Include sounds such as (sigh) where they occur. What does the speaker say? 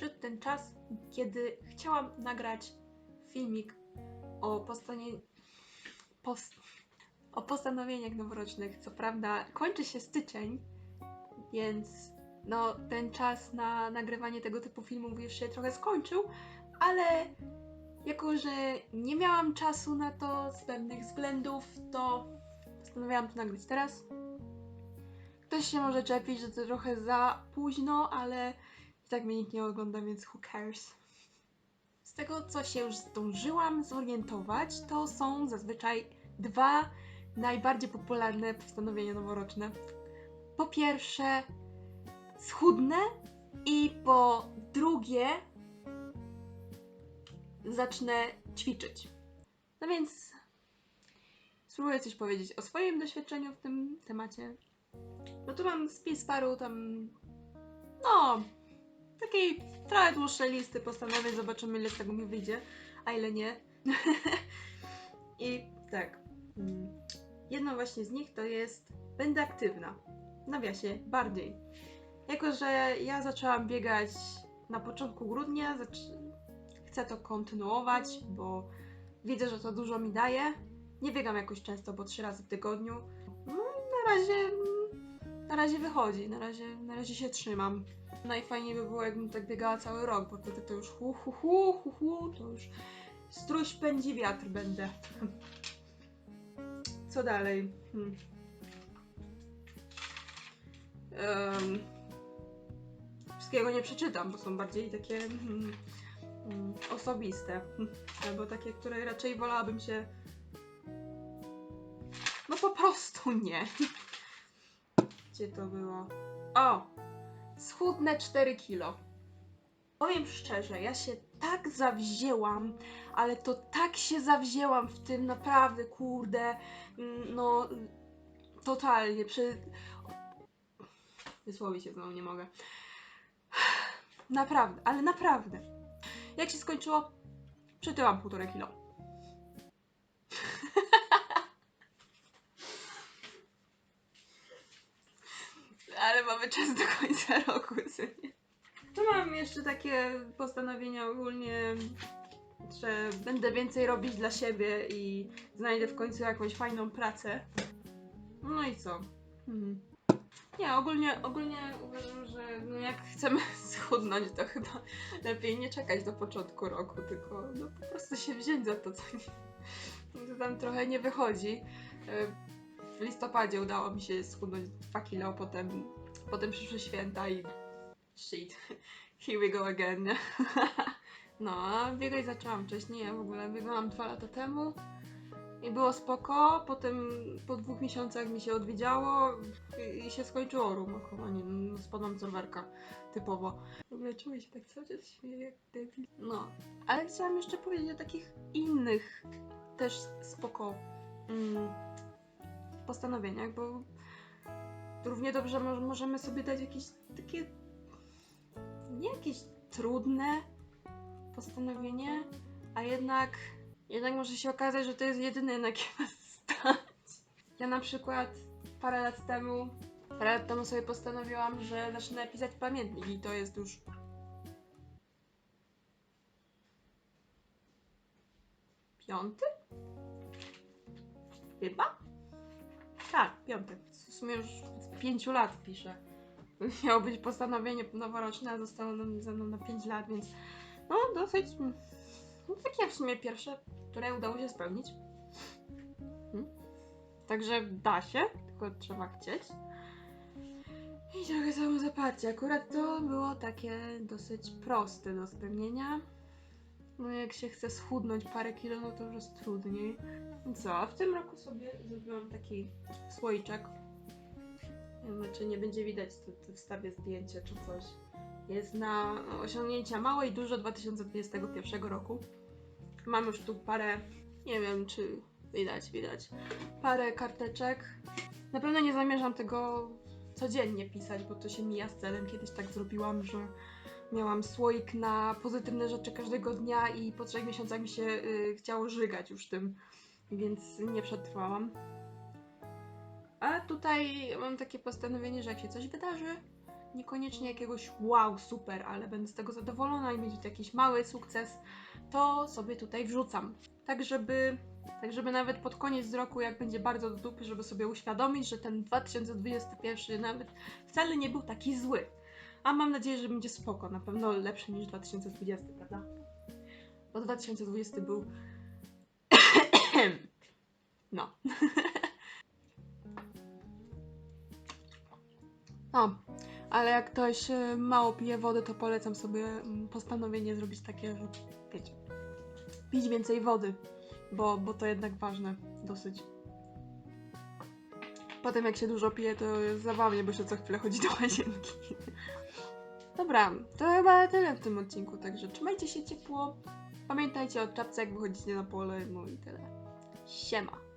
przyszedł ten czas, kiedy chciałam nagrać filmik o postanowieniach, post, o postanowieniach noworocznych. Co prawda kończy się styczeń, więc no ten czas na nagrywanie tego typu filmów już się trochę skończył, ale jako, że nie miałam czasu na to z pewnych względów, to postanowiłam to nagrać teraz. Ktoś się może czepić, że to trochę za późno, ale tak mnie nikt nie ogląda, więc who cares. Z tego, co się zdążyłam zorientować, to są zazwyczaj dwa najbardziej popularne postanowienia noworoczne. Po pierwsze, schudnę i po drugie, zacznę ćwiczyć. No więc spróbuję coś powiedzieć o swoim doświadczeniu w tym temacie. No tu mam spis paru tam, no, takiej trochę dłuższej listy postanowień. Zobaczymy, ile z tego mi wyjdzie, a ile nie. (laughs) I tak, mm, jedno właśnie z nich to jest będę aktywna. Nawiasie, bardziej. Jako, że ja zaczęłam biegać na początku grudnia, chcę to kontynuować, bo widzę, że to dużo mi daje. Nie biegam jakoś często, bo trzy razy w tygodniu. No na razie, na razie wychodzi, na razie, na razie się trzymam. Najfajniej by było, jakbym tak biegała cały rok, bo wtedy to już hu hu hu hu hu, to już stróż pędzi wiatr będę. (laughs) Co dalej? Hmm. Em, wszystkiego nie przeczytam, bo są bardziej takie mm, osobiste. Albo takie, które raczej wolałabym się. No po prostu nie. (laughs) Gdzie to było? O! Schudnę 4 kilo. Powiem szczerze, ja się tak zawzięłam, ale to tak się zawzięłam w tym, naprawdę, kurde, mm, no, totalnie, przy... Wysłowić się znowu nie mogę. Naprawdę, ale naprawdę. Jak się skończyło? Przytyłam półtora kilo. Ale mamy czas do końca roku, co nie? Tu mam jeszcze takie postanowienia ogólnie, że będę więcej robić dla siebie i znajdę w końcu jakąś fajną pracę. No i co? Hmm. Nie, ogólnie, ogólnie uważam, że no jak chcemy (laughs) schudnąć, to chyba lepiej nie czekać do początku roku, tylko no po prostu się wziąć za to, co nie, to tam trochę nie wychodzi. E, W listopadzie udało mi się schudnąć 2 kilo, potem, potem przyszły święta i shit, (laughs) here we go again? (laughs) No, a biegać zaczęłam wcześniej, ja w ogóle biegałam dwa lata temu i było spoko, potem po dwóch miesiącach mi się odwiedziało i, się skończyło rumowanie, no, spadłam z rowerka, typowo. W ogóle czuję się tak cały czas jak debil. No, ale chciałam jeszcze powiedzieć o takich innych też spoko mm, postanowieniach, bo równie dobrze mo- możemy sobie dać jakieś takie nie jakieś trudne postanowienie, a jednak jednak może się okazać, że to jest jedyne na jakie nas stać. Ja na przykład parę lat temu parę lat temu sobie postanowiłam, że zacznę pisać pamiętnik i to jest już piąty? Chyba? Tak, piąty. W sumie już od pięciu lat piszę. (laughs) Miało być postanowienie noworoczne, a zostało nam ze mną na 5 lat, więc no dosyć. No takie w sumie pierwsze, które udało się spełnić. Hmm. Także da się, tylko trzeba chcieć. I trochę samozaparcie. Akurat to było takie dosyć proste do spełnienia. No jak się chce schudnąć parę kilo, no to już jest trudniej. I co, a w tym roku sobie zrobiłam taki słoiczek. Znaczy nie będzie widać, to wstawię zdjęcie czy coś. Jest na osiągnięcia małe i dużo 2021 roku. Mam już tu parę, nie wiem czy widać, widać, parę karteczek. Na pewno nie zamierzam tego codziennie pisać, bo to się mija z celem. Kiedyś tak zrobiłam, że miałam słoik na pozytywne rzeczy każdego dnia i po trzech miesiącach mi się y, chciało żygać już tym, więc nie przetrwałam. A tutaj mam takie postanowienie, że jak się coś wydarzy, niekoniecznie jakiegoś wow, super, ale będę z tego zadowolona i będzie to jakiś mały sukces, to sobie tutaj wrzucam. Tak, żeby, tak, żeby nawet pod koniec roku, jak będzie bardzo do dupy, żeby sobie uświadomić, że ten 2021 nawet wcale nie był taki zły. A mam nadzieję, że będzie spoko, na pewno lepszy niż 2020, prawda? Bo 2020 był. (coughs) no. (coughs) No, ale jak ktoś e, mało pije wody, to polecam sobie mm, postanowienie zrobić takie, że wiecie, pić więcej wody, bo, bo to jednak ważne dosyć. Potem jak się dużo pije, to jest zabawnie, bo się co chwilę chodzi do łazienki. Dobra, to chyba tyle w tym odcinku, także trzymajcie się ciepło. Pamiętajcie o czapce, jak wychodzicie na pole, no i tyle. Siema.